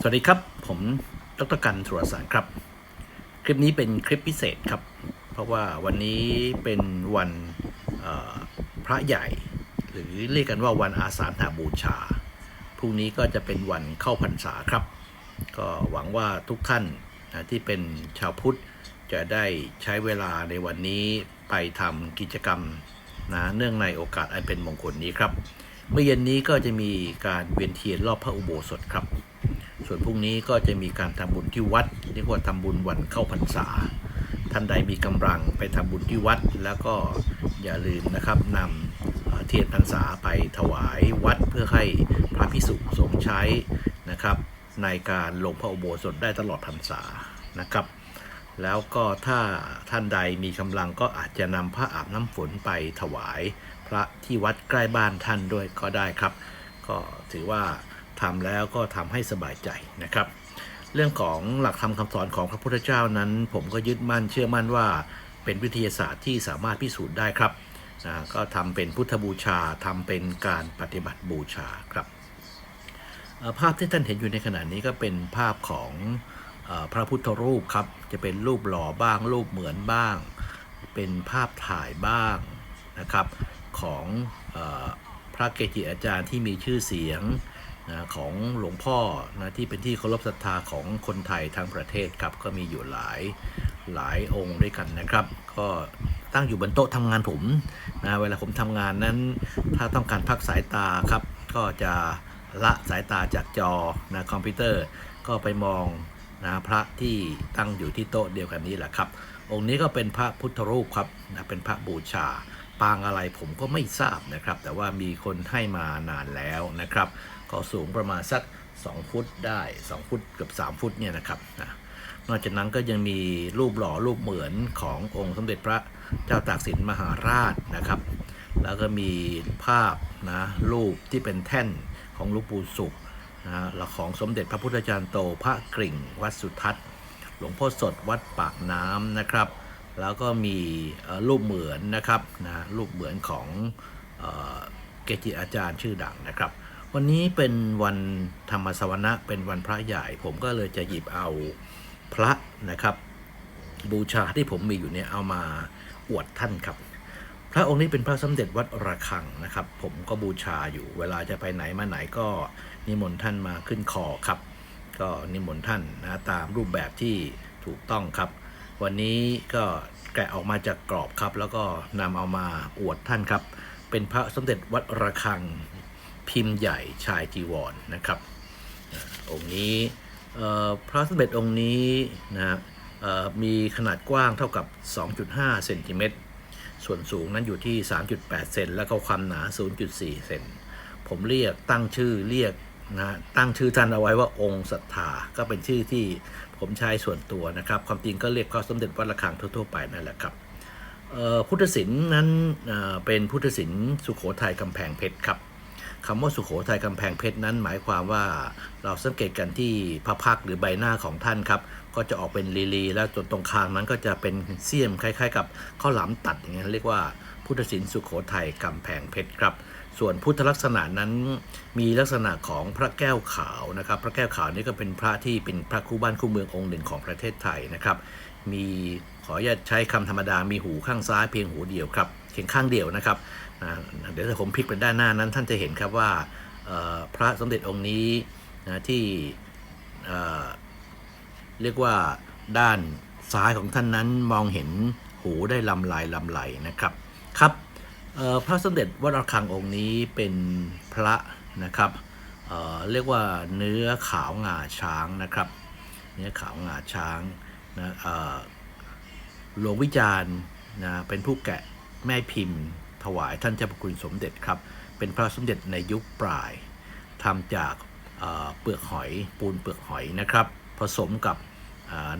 สวัสดีครับ ผมดรกันสุรสารครับ คลิปนี้เป็นคลิปพิเศษครับ เพราะว่าวันนี้เป็นวันพระใหญ่ หรือเรียกกันว่าวันอาสาฬหบูชาพรุ่งนี้ก็จะเป็นวันเข้าพรรษาครับ ก็หวังว่าทุกท่านนะที่เป็นชาวพุทธจะได้ใช้เวลาในวันนี้ไปทำกิจกรรมนะเนื่องในโอกาสอันเป็นมงคลนี้ครับ เมื่อเย็นนี้ก็จะมีการเวียนเทียนรอบพระอุโบสถครับ ส่วนพรุ่งนี้ก็จะมีการทำบุญที่วัดเรียกว่าทำบุญวันเข้าพรรษา ท่านใดมีกำลังไปทำบุญที่วัด แล้วก็อย่าลืมนะครับนำเอ่อเทียนพรรษาไปถวายวัดเพื่อให้พระพิสุสงฆ์ใช้นะครับ ในการลงพระอุโบสถได้ตลอดพรรษานะครับ แล้วก็ถ้าท่านใดมีกำลังก็อาจจะนำพระอาบน้ำฝนไปถวายพระที่วัดใกล้บ้านท่านด้วยก็ได้ครับ ก็ถือว่า ทำแล้วก็ทำให้สบายใจนะครับ เรื่องของหลักธรรมคำสอนของพระพุทธเจ้านั้น ผมก็ยึดมั่นเชื่อมั่นว่าเป็นวิทยาศาสตร์ที่สามารถพิสูจน์ได้ครับอ่าก็ทำเป็นพุทธบูชาทำเป็นการปฏิบัติบูชาครับ ภาพที่ท่านเห็นอยู่ในขณะนี้ก็เป็นภาพของพระพุทธรูปครับ จะเป็นรูปหล่อบ้าง รูปเหมือนบ้าง เป็นภาพถ่ายบ้างนะครับ ของอพระเกจิอาจารย์ที่มีชื่อเสียง นะของหลวงพ่อนะที่เป็นที่เคารพศรัทธาของคนไทยทั้งประเทศครับ ก็มีอยู่หลายหลายองค์ด้วยกันนะครับ ก็ตั้งอยู่บนโต๊ะทำงานผมนะเวลาผมทำงานนั้น ถ้าต้องการพักสายตาครับ ก็จะละสายตาจากจอนะคอมพิวเตอร์ ก็ไปมองนะพระที่ตั้งอยู่ที่โต๊ะเดียวกันนี้แหละครับ องค์นี้ก็เป็นพระพุทธรูปครับนะเป็นพระบูชาปางอะไรผมก็ไม่ทราบนะครับ แต่ว่ามีคนให้มานานแล้วนะครับ ก็สูงประมาณสัก 2 ฟุตได้ 2 ฟุตเกือบ3 ฟุตเนี่ยนะครับนะนอกจากนั้นก็ยังมีรูปหล่อรูปเหมือนขององค์สมเด็จพระเจ้าตากสินมหาราชนะครับ แล้วก็มีภาพนะรูปที่เป็นแท่นของลูกปูสุขนะแล้วของสมเด็จพระพุทธจารย์โตพระกริ่ง วัดสุทัศน์ หลวงพ่อสดวัดปากน้ำนะครับ แล้วก็มีรูปเหมือนนะครับนะรูปเหมือนของเอเกจิอาจารย์ชื่อดังนะครับ วันนี้เป็นวันธรรมสวนะเป็นวันพระใหญ่ ผมก็เลยจะหยิบเอาพระนะครับ บูชาที่ผมมีอยู่เนี่ยเอามาอวดท่านครับ พระองค์นี้เป็นพระสมเด็จวัดระฆังนะครับ ผมก็บูชาอยู่เวลาจะไปไหนมาไหนก็นิมนต์ท่านมาขึ้นคอครับ ก็นิมนต์ท่านนะตามรูปแบบที่ถูกต้องครับ วันนี้ก็แกะออกมาจากกรอบครับ แล้วก็นำเอามาอวดท่านครับ เป็นพระสมเด็จวัดระฆัง พิมพ์ใหญ่ชายจีวรนะครับองค์นี้พระสมเด็จองค์นี้นะมีขนาดกว้างเท่ากับ 2.5 เซนติเมตร ส่วนสูงนั้นอยู่ที่ 3.8 เซน แล้วก็ความหนา 0.4 เซน ผมเรียกตั้งชื่อเรียกนะตั้งชื่อท่านเอาไว้ว่าองค์ศรัทธา ก็เป็นชื่อที่ผมใช้ส่วนตัวนะครับ ความจริงก็เรียกพระสมเด็จวัดระฆังทั่วๆไปนั่นแหละครับพุทธศิลป์นั้นเป็นพุทธศิลป์สุโขทัยกำแพงเพชรครับ คำว่าสุโขทัยกำแพงเพชรนั้นหมายความว่าเราสังเกตกันที่พระพักหรือใบหน้าของท่านครับ ก็จะออกเป็นลีลี แล้วจนตรงคางนั้นก็จะเป็นเสี้ยมคล้าย ๆ กับข้าวหลามตัดอย่างเงี้ยเรียกว่าพุทธศิลป์สุโขทัยกำแพงเพชรครับ ส่วนพุทธลักษณะนั้นมีลักษณะของพระแก้วขาวนะครับ พระแก้วขาวนี่ก็เป็นพระที่เป็นพระคู่บ้านคู่เมืององค์หนึ่งของประเทศไทยนะครับ มีขออนุญาตใช้คำธรรมดามีหูข้างซ้ายเพียงหูเดียวครับเพียงข้างเดียวนะครับ เดี๋ยวถ้าผมพลิกไปด้านหน้านั้นท่านจะเห็นครับว่าพระสมเด็จองค์นี้นะที่เอ่อเรียกว่าด้านซ้ายของท่านนั้นมองเห็นหูได้ลำลายลำไหลนะครับครับพระสมเด็จวัดระฆังองค์นี้เป็นพระนะครับเเรียกว่าเนื้อขาวงาช้างนะครับ เนื้อขาวงาช้างนะหลวงวิจารณ์นะเป็นผู้แกะแม่พิมพ์ ถวายท่านเจ้าพระคุณสมเด็จครับ เป็นพระสมเด็จในยุคปลายทำจากเปลือกหอยปูนเปลือกหอยนะครับ ผสมกับ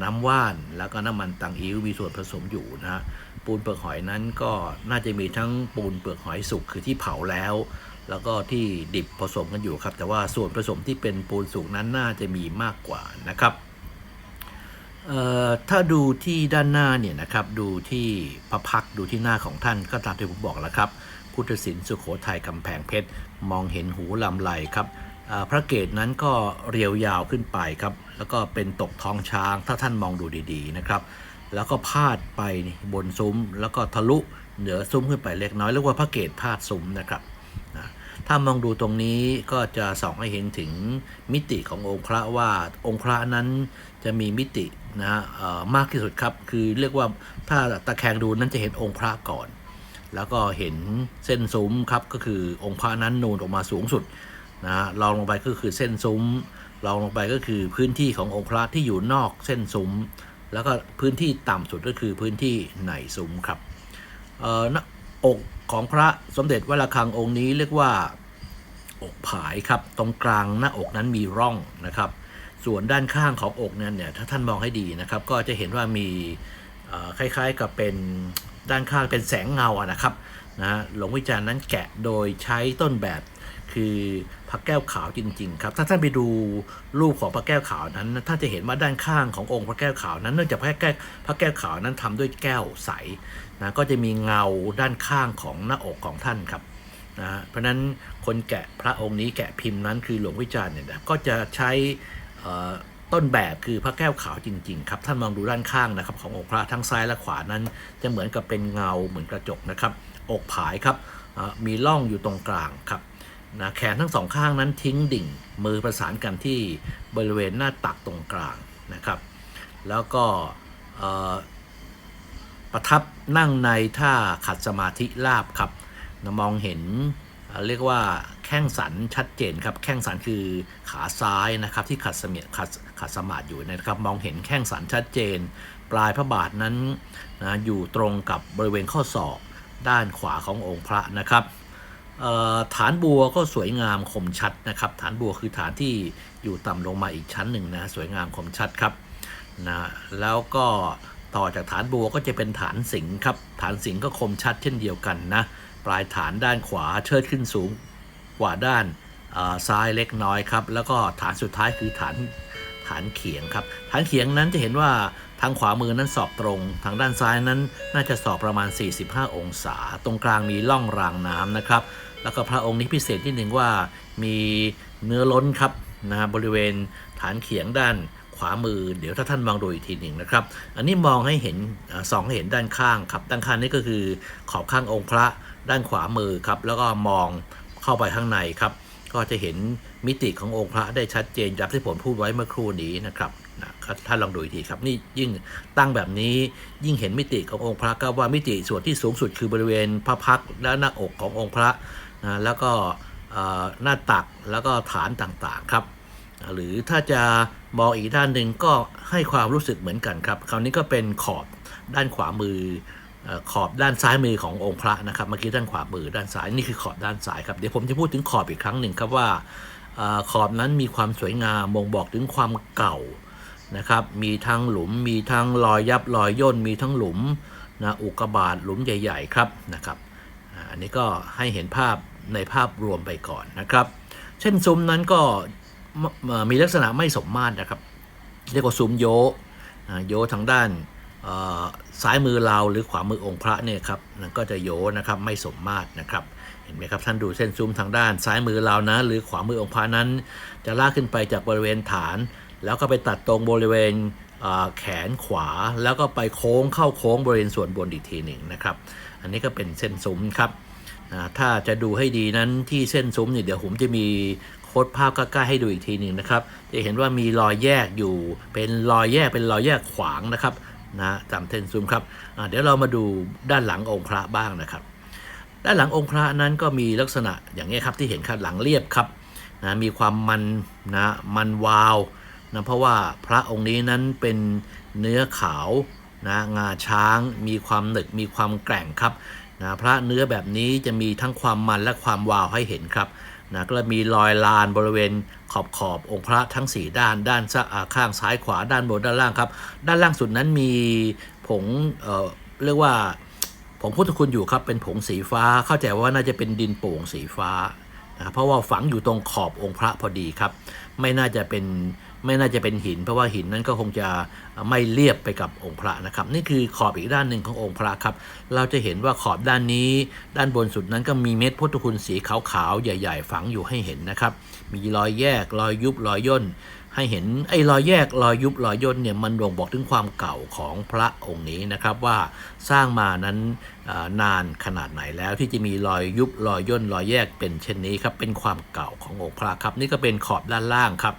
น้ำว่านแล้วก็น้ำมันตังอิ้วมีส่วนผสมอยู่นะฮะปูนเปลือกหอยนั้นก็น่าจะมีทั้งปูนเปลือกหอยสุกคือที่เผาแล้ว แล้วก็ที่ดิบผสมกันอยู่ครับ แต่ว่าส่วนผสมที่เป็นปูนสุกนั้นน่าจะมีมากกว่านะครับ ถ้าดูที่ด้านหน้าเนี่ยนะครับดูที่พระพักดูที่หน้าของท่านก็ตามที่ผมบอกแล้วครับ พุทธศิลป์สุโขทัยกำแพงเพชร มองเห็นหูลำไหลครับพระเกศนั้นก็เรียวยาวขึ้นไปครับ แล้วก็เป็นตกท้องช้างถ้าท่านมองดูดีๆนะครับ แล้วก็พาดไปบนซุ้ม แล้วก็ทะลุเหนือซุ้มขึ้นไปเล็กน้อยเรียกว่าพระเกศพาดซุ้มนะครับถ้ามองดูตรงนี้ก็จะส่องให้เห็นถึงมิติขององค์พระว่าองค์พระนั้นจะมีมิติ นะฮะมากที่สุดครับ คือเรียกว่าถ้าตะแคงดูนั้นจะเห็นองค์พระก่อน แล้วก็เห็นเส้นซุ้มครับก็คือองค์พระนั้นนูนออกมาสูงสุดนะฮะรองลงไปก็คือเส้นซุ้มรองลงไปก็คือพื้นที่ขององค์พระที่อยู่นอกเส้นซุ้ม แล้วก็พื้นที่ต่ำสุดก็คือพื้นที่ในซุ้มครับเอ่อหน้าอกของพระสมเด็จวัดระฆังองค์นี้เรียกว่าอกผายครับ ตรงกลางหน้าอกนั้นมีร่องนะครับ ส่วนด้านข้างของอกนั้นเนี่ยถ้าท่านมองให้ดีนะครับ ก็จะเห็นว่ามีคล้ายๆกับเป็นด้านข้างเป็นแสงเงาอะนะครับนะหลวงวิจารณ์นั้นแกะโดยใช้ต้นแบบคือพระแก้วขาวจริงๆครับถ้าท่านไปดูรูปของพระแก้วขาวนั้นท่านจะเห็นว่าด้านข้างขององค์พระแก้วขาวนั้นเนื่องจากพระแก้วพระแก้วขาวนั้นทำด้วยแก้วใสนะก็จะมีเงาด้านข้างของหน้าอกของท่านครับนะเพราะฉะนั้นคนแกะพระองค์นี้แกะพิมพ์นั้นคือหลวงวิจารณ์เนี่ยก็จะใช้ ต้นแบบคือพระแก้วขาวจริง ๆ ครับ ท่านมองดูด้านข้างนะครับ ขององค์พระทั้งซ้ายและขวานั้น จะเหมือนกับเป็นเงาเหมือนกระจกนะครับ อกผายครับมีร่องอยู่ตรงกลางครับนะแขนทั้งสองข้างนั้นทิ้งดิ่ง มือประสานกันที่บริเวณหน้าตักตรงกลางนะครับ แล้วก็ประทับนั่งในท่าขัดสมาธิลาบครับนะมองเห็น เรียกว่าแข้งสันชัดเจนครับ แข้งสันคือขาซ้ายนะครับที่ขัดสมีขัดขัดสมาธิอยู่นะครับมองเห็นแข้งสันชัดเจน ปลายพระบาทนั้นนะอยู่ตรงกับบริเวณข้อศอกด้านขวาขององค์พระนะครับฐานบัวก็สวยงามคมชัดนะครับ ฐานบัวคือฐานที่อยู่ต่ำลงมาอีกชั้นหนึ่งนะสวยงามคมชัดครับนะแล้วก็ต่อจากฐานบัวก็จะเป็นฐานสิงครับ ฐานสิงก็คมชัดเช่นเดียวกันนะ ลายฐานด้านขวาเชิดขึ้นสูงกว่าด้านซ้ายเล็กน้อยครับ แล้วก็ฐานสุดท้ายคือฐานฐานเขียงครับ ฐานเขียงนั้นจะเห็นว่าทางขวามือนั้นสอบตรง ทางด้านซ้ายนั้นน่าจะสอบประมาณ 45 องศา ตรงกลางมีร่องรางน้ำนะครับ แล้วก็พระองค์นี้พิเศษที่หนึ่งว่ามีเนื้อล้นครับนะบริเวณฐานเขียงด้านขวามือ เดี๋ยวถ้าท่านมองดูอีกทีหนึ่งนะครับ อันนี้มองให้เห็นสองให้เห็นด้านข้างครับ ด้านข้างนี่ก็คือขอบข้างองค์พระ ด้านขวามือครับ แล้วก็มองเข้าไปข้างในครับ ก็จะเห็นมิติขององค์พระได้ชัดเจนจากที่ผมพูดไว้เมื่อครู่นี้นะครับนะท่านลองดูอีกทีครับนี่ยิ่งตั้งแบบนี้ยิ่งเห็นมิติขององค์พระก็ว่ามิติส่วนที่สูงสุดคือบริเวณพระพักและหน้าอกขององค์พระนะแล้วก็หน้าตักแล้วก็ฐานต่างๆครับ หรือถ้าจะมองอีกด้านหนึ่งก็ให้ความรู้สึกเหมือนกันครับ คราวนี้ก็เป็นขอบด้านขวามือ ขอบด้านซ้ายมือขององค์พระนะครับเมื่อกี้ด้านขวามือด้านซ้ายนี่คือขอบด้านซ้ายครับเดี๋ยวผมจะพูดถึงขอบอีกครั้งหนึ่งครับว่าขอบนั้นมีความสวยงามบ่งบอกถึงความเก่านะครับมีทั้งหลุมมีทั้งรอยยับรอยย่นมีทั้งหลุมนะอุกกาบาตหลุมใหญ่ ๆ ครับนะครับอันนี้ก็ให้เห็นภาพในภาพรวมไปก่อนนะครับ เช่นซุ้มนั้นก็มีลักษณะไม่สมมาตรนะครับ เรียกว่าซุ้มโยโยทางด้าน ซ้ายมือเราหรือขวามือองค์พระเนี่ยครับนั่นก็จะโยนะครับไม่สมมาตรนะครับ เห็นไหมครับท่านดูเส้นซุ้มทางด้านซ้ายมือเรานะ หรือขวามือองค์พระนั้น จะลากขึ้นไปจากบริเวณฐาน แล้วก็ไปตัดตรงบริเวณแขนขวาแล้วก็ไปโค้งเข้าโค้งบริเวณส่วนบนอีกทีหนึ่งนะครับ อันนี้ก็เป็นเส้นซุ้มครับถ้าจะดูให้ดีนั้นที่เส้นซุ้มเนี่ยเดี๋ยวผมจะมีโค้ดภาพใกล้ๆให้ดูอีกทีหนึ่งนะครับ จะเห็นว่ามีรอยแยกอยู่เป็นรอยแยกเป็นรอยแยกขวางนะครับ นะตามเส้นซุ้มครับเดี๋ยวเรามาดูด้านหลังองค์พระบ้างนะครับ ด้านหลังองค์พระนั้นก็มีลักษณะอย่างนี้ครับที่เห็นครับหลังเรียบครับนะมีความมันนะมันวาวนะเพราะว่าพระองค์นี้นั้นเป็นเนื้อขาวนะงาช้าง มีความหนึกมีความแกร่งครับนะพระเนื้อแบบนี้จะมีทั้งความมันและความวาวให้เห็นครับ นะก็มีรอยลานบริเวณขอบขอบองค์พระทั้ง 4 ด้าน ด้านซะอ่าข้างซ้ายขวาด้านบนด้านล่างครับ ด้านล่างสุดนั้นมีผงเอ่อเรียกว่าผงพุทธคุณอยู่ครับเป็นผงสีฟ้าเข้าใจว่าน่าจะเป็นดินโป่งสีฟ้านะครับเพราะว่าฝังอยู่ตรงขอบองค์พระพอดีครับ ไม่น่าจะเป็น ไม่น่าจะเป็นหิน เพราะว่าหินนั้นก็คงจะไม่เรียบไปกับองค์พระนะครับ นี่คือขอบอีกด้านหนึ่งขององค์พระครับ เราจะเห็นว่าขอบด้านนี้ ด้านบนสุดนั้นก็มีเม็ดพุทธคุณสีขาวๆใหญ่ ๆ ฝังอยู่ให้เห็นนะครับ มีรอยแยกรอยยุบรอยย่น ให้เห็นไอ้รอยแยกรอยยุบรอยย่นเนี่ยมันบ่งบอกถึงความเก่าของพระองค์นี้นะครับว่าสร้างมานั้นนานขนาดไหนแล้วที่จะมีรอยยุบรอยย่นรอยแยกเป็นเช่นนี้ครับเป็นความเก่าขององค์พระครับ นี่ก็เป็นขอบด้านล่างครับ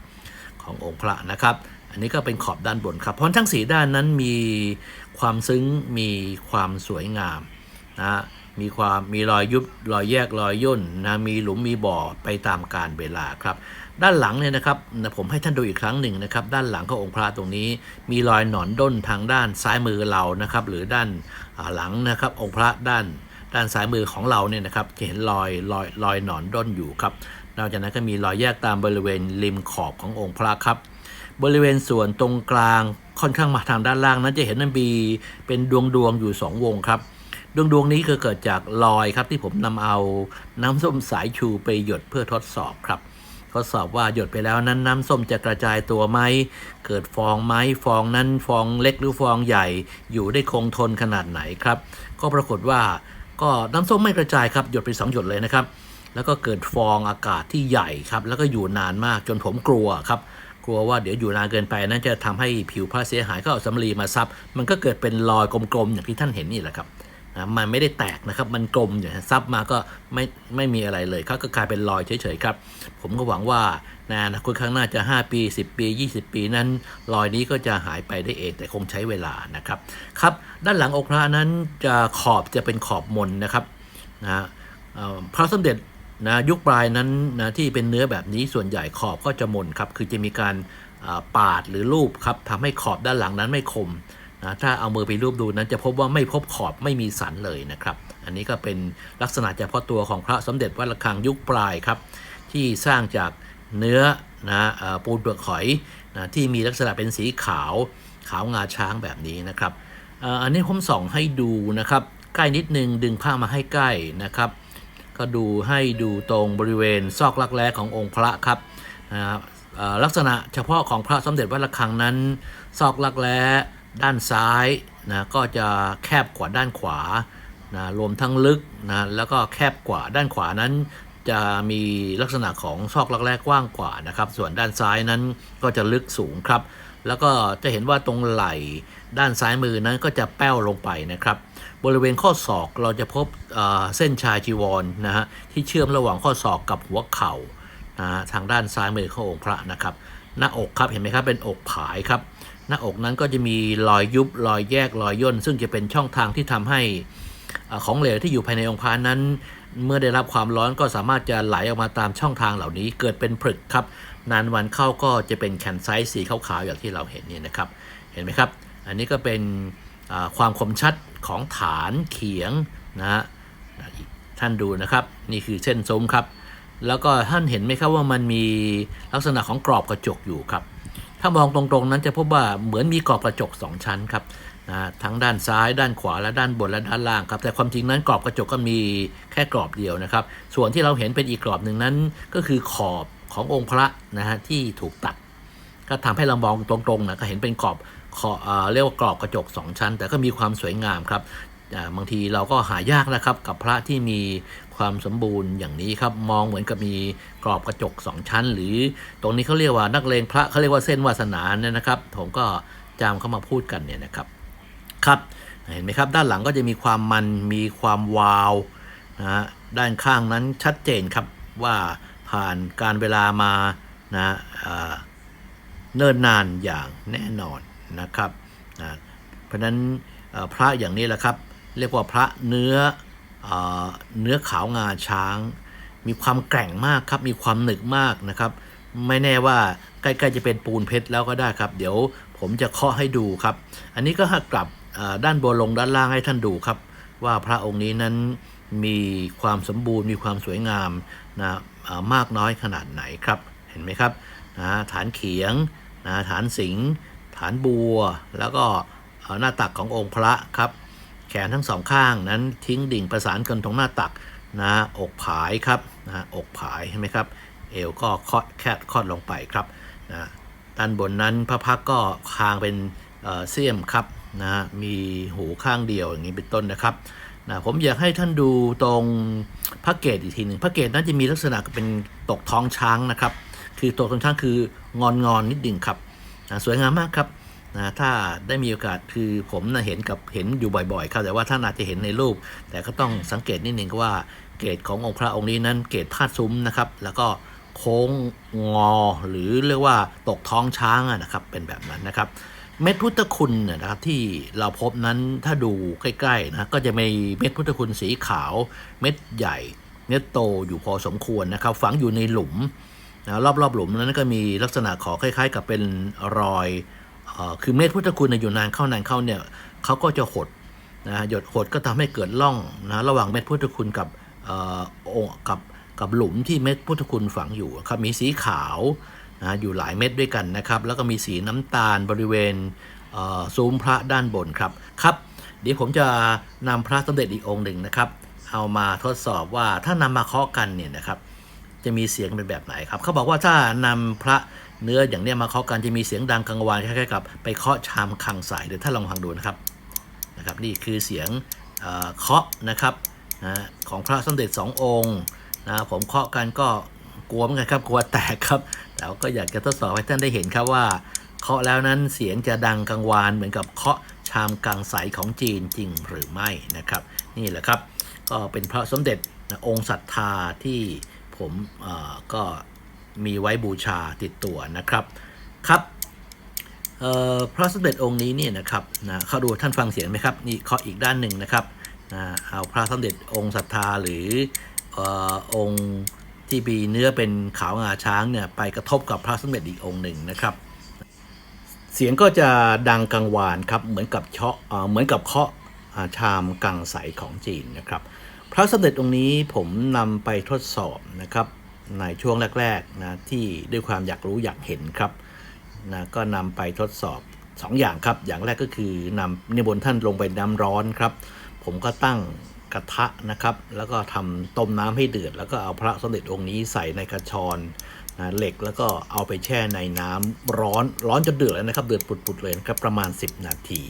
ขององค์พระนะครับ อันนี้ก็เป็นขอบด้านบนครับ เพราะทั้งสีด้านนั้นมีความซึ้งมีความสวยงามนะมีความมีรอยยุบรอยแยกรอยย่นนะมีหลุมมีบ่อไปตามกาลเวลาครับ ด้านหลังเนี่ยนะครับนะผมให้ท่านดูอีกครั้งหนึ่งนะครับ ด้านหลังขององค์พระตรงนี้ มีรอยหนอนด้นทางด้านซ้ายมือเรานะครับ หรือด้านหลังนะครับองค์พระด้าน ด้านซ้ายมือของเราเนี่ยนะครับจะเห็นรอยรอยรอยหนอนด้นอยู่ครับ นอกจากนั้นก็มีรอยแยกตามบริเวณริมขอบขององค์พระครับ บริเวณส่วนตรงกลางค่อนข้างมาทางด้านล่างนั้นจะเห็นมันมีเป็นดวงดวงอยู่สองวงครับดวงดวงนี้ก็เกิดจากรอยครับที่ผมนำเอาน้ำส้มสายชูไปหยดเพื่อทดสอบครับทดสอบว่าหยดไปแล้วนั้นน้ำส้มจะกระจายตัวไหม เกิดฟองไหมฟองนั้นฟองเล็กหรือฟองใหญ่อยู่ได้คงทนขนาดไหนครับ ก็ปรากฏว่า ก็น้ำส้มไม่กระจายครับหยดไปสองหยดเลยนะครับ แล้วก็เกิดฟองอากาศที่ใหญ่ครับ แล้วก็อยู่นานมากจนผมกลัวครับ กลัวว่าเดี๋ยวอยู่นานเกินไปนั้นจะทำให้ผิวผ้าเสียหายก็เอาสำลีมาซับ มันก็เกิดเป็นรอยกลมๆอย่างที่ท่านเห็นนี่แหละครับ นะมันไม่ได้แตกนะครับ มันกลมอย่างนี้ซับมาก็ไม่ไม่มีอะไรเลยครับก็กลายเป็นรอยเฉยๆครับ ผมก็หวังว่านอนาคตข้างหน้าจะ 5 ปี 10 ปี 20 ปีนั้น รอยนี้ก็จะหายไปได้เอง แต่คงใช้เวลานะครับ ครับ ด้านหลังองค์พระนั้นจะขอบจะเป็นขอบมนนะครับนะพระสมเด็จนะยุคปลายนั้นนะที่เป็นเนื้อแบบนี้ส่วนใหญ่ขอบก็จะมนครับ คือจะมีการปาดหรือรูปครับทำให้ขอบด้านหลังนั้นไม่คม นะถ้าเอามือไปรูปดูนั้นจะพบว่าไม่พบขอบไม่มีสันเลยนะครับ อันนี้ก็เป็นลักษณะเฉพาะตัวของพระสมเด็จวัดระฆังยุคปลายครับ ที่สร้างจากเนื้อนะปูนเปลือกหอยนะที่มีลักษณะเป็นสีขาวขาวงาช้างแบบนี้นะครับอันนี้ผมส่องให้ดูนะครับ ใกล้นิดนึงดึงผ้ามาให้ใกล้นะครับ ก็ดูให้ดูตรงบริเวณซอกลักแร้ขององค์พระครับนะลักษณะเฉพาะของพระสมเด็จวัดระฆังนั้น ซอกลักแร้ ด้านซ้ายนะก็จะแคบกว่าด้านขวานะรวมทั้งลึกนะแล้วก็แคบกว่าด้านขวานั้น จะมีลักษณะของซอกลักแร้กว้างกว่านะครับ ส่วนด้านซ้ายนั้นก็จะลึกสูงครับ แล้วก็จะเห็นว่าตรงไหล่ด้านซ้ายมือนั้นก็จะแป้วลงไปนะครับ บริเวณข้อศอกเราจะพบเเส้นชายจีวรนะฮะที่เชื่อมระหว่างข้อศอกกับหัวเข่านะฮะทางด้านซ้ายมือขององค์พระนะครับ หน้าอกครับเห็นไหมครับเป็นอกผายครับ หน้าอกนั้นก็จะมีรอยยุบรอยแยกรอยย่น ซึ่งจะเป็นช่องทางที่ทำให้ของเหลวที่อยู่ภายในองค์พระนั้น เมื่อได้รับความร้อนก็สามารถจะไหลออกมาตามช่องทางเหล่านี้ เกิดเป็นผลึกครับ นานวันเข้าก็จะเป็นแคนไซต์สีขาวๆอย่างที่เราเห็นนี่นะครับ เห็นไหมครับ อันนี้ก็เป็นความคมชัดของฐานเขียงนะฮะท่านดูนะครับ นี่คือเส้นซุ้มครับ แล้วก็ท่านเห็นไหมครับว่ามันมีลักษณะของกรอบกระจกอยู่ครับ ถ้ามองตรงๆนั้นจะพบว่าเหมือนมีกรอบกระจก 2 ชั้นครับนะทั้งด้านซ้าย ด้านขวาและด้านบนและด้านล่างครับแต่ความจริงนั้นกรอบกระจกก็มีแค่กรอบเดียวนะครับ ส่วนที่เราเห็นเป็นอีกกรอบหนึ่งนั้น ก็คือขอบขององค์พระนะฮะที่ถูกตัด ก็ทำให้เรามองตรงๆนะก็เห็นเป็นกรอบขอเอเรียกว่ากรอบกระจก 2 ชั้น แต่ก็มีความสวยงามครับบางทีเราก็หายากนะครับกับพระที่มี ความสมบูรณ์อย่างนี้ครับมองเหมือนกับมีกรอบกระจก 2 ชั้น หรือตรงนี้เขาเรียกว่านักเลงพระเขาเรียกว่าเส้นวาสนาเนี่ยนะครับ ผมก็จำเข้ามาพูดกันเนี่ยนะครับครับเห็นไหมครับ ด้านหลังก็จะมีความมันมีความวาวนะฮะด้านข้างนั้นชัดเจนครับว่าผ่านการเวลามานะเนิ่นนานอย่างแน่นอนนะครับนะเพราะนั้นพระอย่างนี้แหละครับ เรียกว่าพระเนื้อ เนื้อขาวงาช้าง มีความแกร่งมากครับมีความหนึกมากนะครับไม่แน่ว่าใกล้ๆจะเป็นปูนเพชรแล้วก็ได้ครับ เดี๋ยวผมจะเคาะให้ดูครับ อันนี้ก็หักกลับด้านบนลงด้านล่างให้ท่านดูครับ ว่าพระองค์นี้นั้นมีความสมบูรณ์มีความสวยงามนะมากน้อยขนาดไหนครับเห็นไหมครับนะฐานเขียงนะฐานสิงฐานบัว แล้วก็หน้าตักขององค์พระครับ แขนทั้งสองข้างนั้นทิ้งดิ่งประสานกันตรงหน้าตักนะอกผายครับนะอกผายเห็นไหมครับ เอวก็คอดแคดคอดลงไปครับนะด้านบนนั้นพระพักก็คางเป็นเอ่อเสี้ยมครับนะฮะมีหูข้างเดียวอย่างนี้เป็นต้นนะครับนะผมอยากให้ท่านดูตรงพระเกศอีกทีหนึ่งพระเกศนั้นจะมีลักษณะเป็นตกท้องช้างนะครับ คือตกท้องช้างคืองอนงอนนิดดึงครับนะสวยงามมากครับ นะถ้าได้มีโอกาสคือผมนะเห็นกับเห็นอยู่บ่อยๆครับแต่ว่าท่านอาจจะเห็นในรูป แต่ก็ต้องสังเกตนิดนึงว่าเกศขององค์พระองค์นี้นั้นเกศพาดซุ้มนะครับ แล้วก็โค้งงอหรือเรียกว่าตกท้องช้างนะครับเป็นแบบนั้นนะครับ เม็ดพุทธคุณนะครับที่เราพบนั้นถ้าดูใกล้ๆนะก็จะมีเม็ดพุทธคุณสีขาว เม็ดใหญ่เม็ดโตอยู่พอสมควรนะครับ ฝังอยู่ในหลุมนะรอบๆหลุมนั้นก็มีลักษณะขอคล้าย ๆ กับเป็นรอย คือเม็ดพุทธคุณเนี่ยอยู่นานเข้านานเข้าเนี่ยเขาก็จะหดนะหยดหดก็ทำให้เกิดร่องนะระหว่างเม็ดพุทธคุณกับเอ่อองกับกับหลุมที่เม็ดพุทธคุณฝังอยู่ครับมีสีขาวนะอยู่หลายเม็ดด้วยกันนะครับ แล้วก็มีสีน้ำตาลบริเวณเซุ้มพระด้านบนครับครับ เดี๋ยวผมจะนำพระสมเด็จอีกองค์หนึ่งนะครับ เอามาทดสอบว่าถ้านำมาเคาะกันเนี่ยนะครับ จะมีเสียงเป็นแบบไหนครับเขาบอกว่าถ้านำพระ เนื้ออย่างเนี้ยมาเคาะกันจะมีเสียงดังกังวานคล้ายๆกับไปเคาะชามคังสายเดี๋ยวถ้าลองฟังดูนะครับนะครับ นี่คือเสียงเคาะนะครับนะของพระสมเด็จสององค์นะผมเคาะกันก็กลัวเหมือนกันครับกลัวแตกครับแต่ก็อยากจะทดสอบให้ท่านได้เห็นครับว่าเคาะแล้วนั้นเสียงจะดังกังวานเหมือนกับเคาะชามกังใสของจีนจริงหรือไม่นะครับ นี่แหละครับ ก็เป็นพระสมเด็จองค์ศรัทธาที่ผมอ่อก็ มีไว้บูชาติดตัวนะครับครับพระสมเด็จองค์นี้เนี่ยนะครับนะเขาดูท่านฟังเสียงไหมครับนี่เคาะอีกด้านหนึ่งนะครับนะเอาพระสมเด็จองค์ศรัทธาหรืออองค์ที่มีเนื้อเป็นขาวงาช้างเนี่ยไปกระทบกับพระสมเด็จอีกองค์หนึ่งนะครับ เสียงก็จะดังกังวานครับเหมือนกับเชาะเหมือนกับเคาะชามกังใสของจีนนะครับ พระสมเด็จองค์นี้ผมนำไปทดสอบนะครับ ในช่วงแรกๆนะที่ด้วยความอยากรู้อยากเห็นครับนะก็นำไปทดสอบ2ออย่างครับ อย่างแรกก็คือนำนิมนท่านลงไปน้ำร้อนครับ ผมก็ตั้งกระทะนะครับ แล้วก็ทำต้มน้ำให้เดือด แล้วก็เอาพระสมเด็จองค์นี้ใส่ในกระชอนนะเหล็กแล้วก็เอาไปแช่ในน้ำร้อนร้อนจนเดือดแล้วนะครับ เดือดปุดๆเลยนะครับประมาณ 10 นาที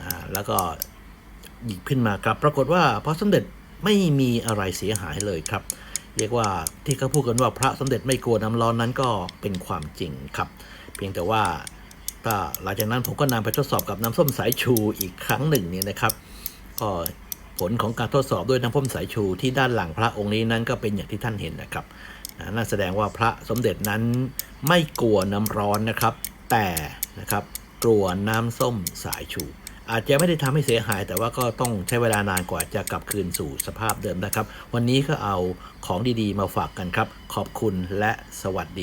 นะแล้วก็หยิบขึ้นมาครับ ปรากฏว่าพระสมเด็จไม่มีอะไรเสียหายเลยครับ เรียกว่าที่เขาพูดกันว่าพระสมเด็จไม่กลัวน้ำร้อนนั้นก็เป็นความจริงครับ เพียงแต่ว่าถ้าหลังจากนั้นผมก็นำไปทดสอบกับน้ำส้มสายชูอีกครั้งหนึ่งเนี่ยนะครับก็ผลของการทดสอบด้วยน้ำส้มสายชูที่ด้านหลังพระองค์นี้นั้นก็เป็นอย่างที่ท่านเห็นนะครับนะนั่นแสดงว่าพระสมเด็จนั้นไม่กลัวน้ำร้อนนะครับ แต่นะครับกลัวน้ำส้มสายชู อาจจะไม่ได้ทำให้เสียหาย แต่ว่าก็ต้องใช้เวลานานกว่าจะกลับคืนสู่สภาพเดิมนะครับ วันนี้ก็เอาของดีๆมาฝากกันครับ ขอบคุณและสวัสดี